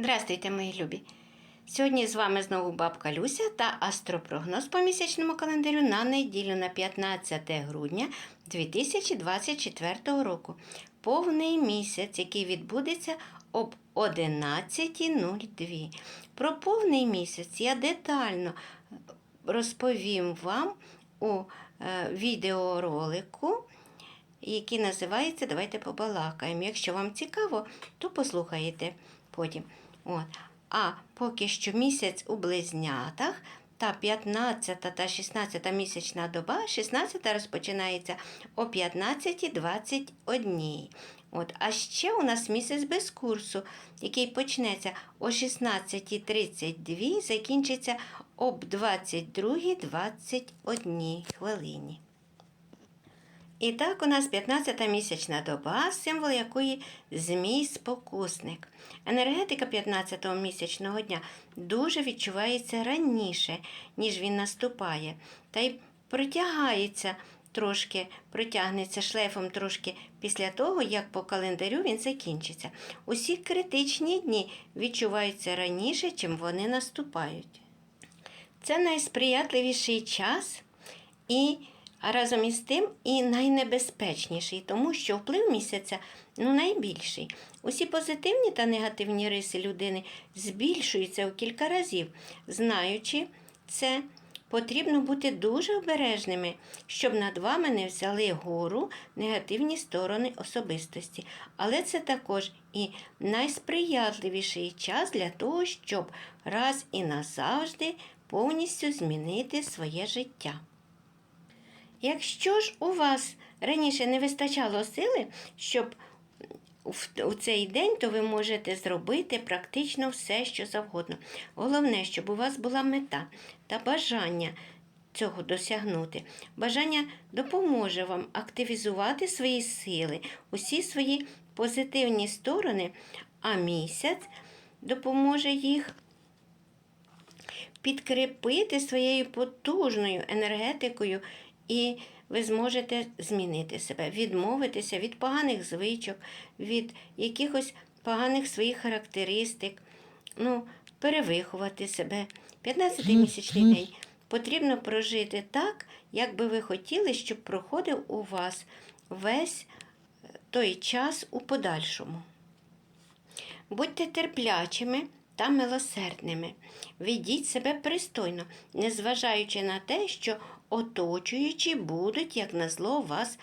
Здравствуйте, мої любі! Сьогодні з вами знову бабка Люся та астропрогноз по місячному календарю на неділю на 15 грудня 2024 року. Повний місяць, який відбудеться об 11.02. Про повний місяць я детально розповім вам у е, відеоролику який називається Давайте побалакаємо. Якщо вам цікаво, то послухаєте потім. От. А поки що місяць у близнятах та 15 та 16 місячна доба, 16 розпочинається о 15.21. От. А ще у нас місяць без курсу, який почнеться о 16.32, закінчиться об 22.21 хвилині. І так у нас 15 місячна доба, символ якої змій спокусник. Енергетика 15-го місячного дня дуже відчувається раніше, ніж він наступає, та й притягається трошки, протягнеться шлейфом трошки після того, як по календарю він закінчиться. Усі критичні дні відчуваються раніше, чим вони наступають. Це найсприятливіший час і а разом із тим і найнебезпечніший, тому що вплив місяця ну, найбільший. Усі позитивні та негативні риси людини збільшуються у кілька разів. Знаючи це, потрібно бути дуже обережними, щоб над вами не взяли гору негативні сторони особистості. Але це також і найсприятливіший час для того, щоб раз і назавжди повністю змінити своє життя. Якщо ж у вас раніше не вистачало сили, щоб у цей день, то ви можете зробити практично все, що завгодно. Головне, щоб у вас була мета та бажання цього досягнути. Бажання допоможе вам активізувати свої сили, усі свої позитивні сторони, а місяць допоможе їх підкріпити своєю потужною енергетикою і ви зможете змінити себе, відмовитися від поганих звичок, від якихось поганих своїх характеристик, ну, перевиховати себе. 15-й місячний день потрібно прожити так, як би ви хотіли, щоб проходив у вас весь той час у подальшому. Будьте терплячими та милосердними. Ведіть себе пристойно, незважаючи на те, що оточуючі будуть, як назло, вас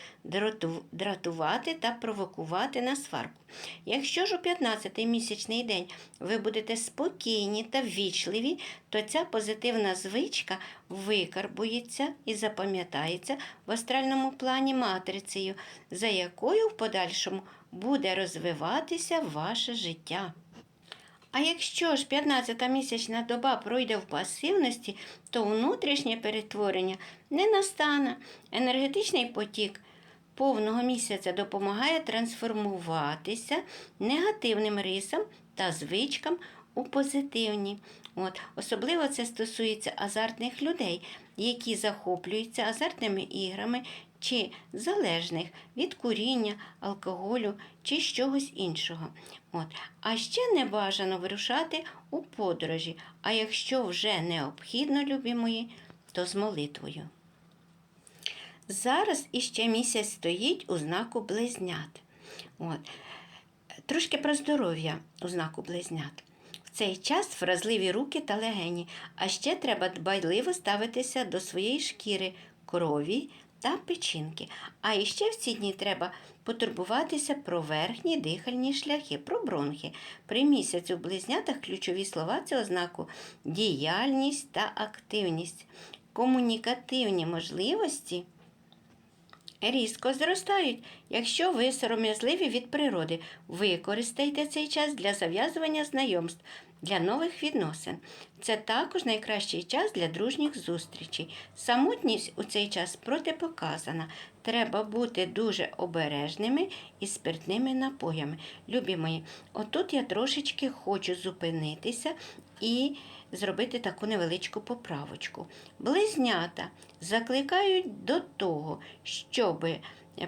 дратувати та провокувати на сварку. Якщо ж у 15-й місячний день ви будете спокійні та ввічливі, то ця позитивна звичка викарбується і запам'ятається в астральному плані матрицею, за якою в подальшому буде розвиватися ваше життя. А якщо ж 15-та місячна доба пройде в пасивності, то внутрішнє перетворення не настане. Енергетичний потік повного місяця допомагає трансформуватися негативним рисам та звичкам у позитивні. От. Особливо це стосується азартних людей, які захоплюються азартними іграми чи залежних від куріння, алкоголю чи чогось іншого. От. А ще не бажано вирушати у подорожі, а якщо вже необхідно, любі мої, то з молитвою. Зараз іще місяць стоїть у знаку близнят. От. Трошки про здоров'я у знаку близнят. В цей час вразливі руки та легені, а ще треба дбайливо ставитися до своєї шкіри, крові, та печінки. А іще в ці дні треба потурбуватися про верхні дихальні шляхи, про бронхи. При місяцю в близнятах ключові слова цього знаку діяльність та активність, комунікативні можливості. Різко зростають, якщо ви сором'язливі від природи, використайте цей час для зав'язування знайомств, для нових відносин. Це також найкращий час для дружніх зустрічей. Самотність у цей час протипоказана. Треба бути дуже обережними і спиртними напоями. Любі мої, отут я трошечки хочу зупинитися і зробити таку невеличку поправочку. Близнята закликають до того, щоб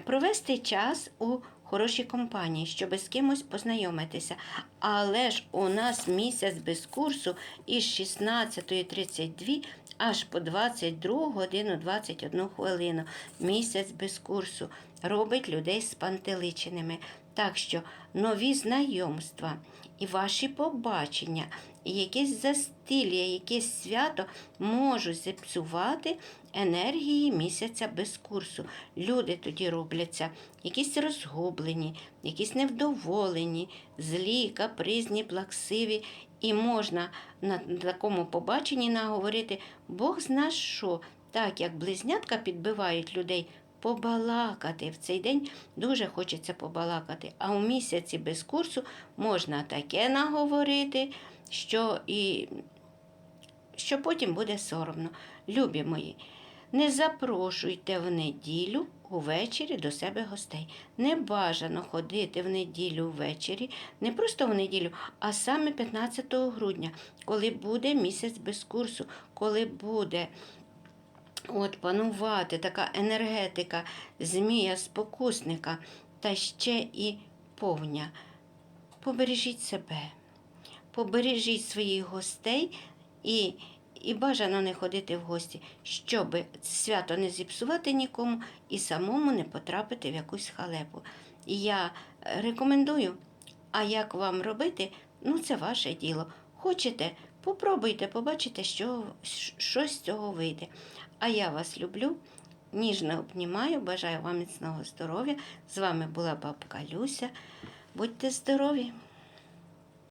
провести час у хорошій компанії, щоб з кимось познайомитися. Але ж у нас місяць без курсу із 16.32 аж по 22 годину 21 хвилину. Місяць без курсу робить людей спантеличеними. Так що нові знайомства і ваші побачення, і якесь застілля, якесь свято можуть зіпсувати енергії місяця без курсу. Люди тоді робляться якісь розгублені, якісь невдоволені, злі, капризні, плаксиві. І можна на такому побаченні наговорити Бог зна що, так як близнятка підбивають людей. Побалакати в цей день дуже хочеться побалакати. А у місяці без курсу можна таке наговорити, що і що потім буде соромно. Любі мої, не запрошуйте в неділю увечері до себе гостей. Не бажано ходити в неділю ввечері, не просто в неділю, а саме 15 грудня, коли буде місяць без курсу, коли буде от панувати така енергетика змія спокусника та ще і повня. Побережіть себе, побережіть своїх гостей і, і бажано не ходити в гості, щоб свято не зіпсувати нікому і самому не потрапити в якусь халепу. Я рекомендую, а як вам робити, ну це ваше діло. Хочете, попробуйте, побачите, що щось з цього вийде. А я вас люблю, ніжно обнімаю, бажаю вам міцного здоров'я. З вами була бабка Люся. Будьте здорові!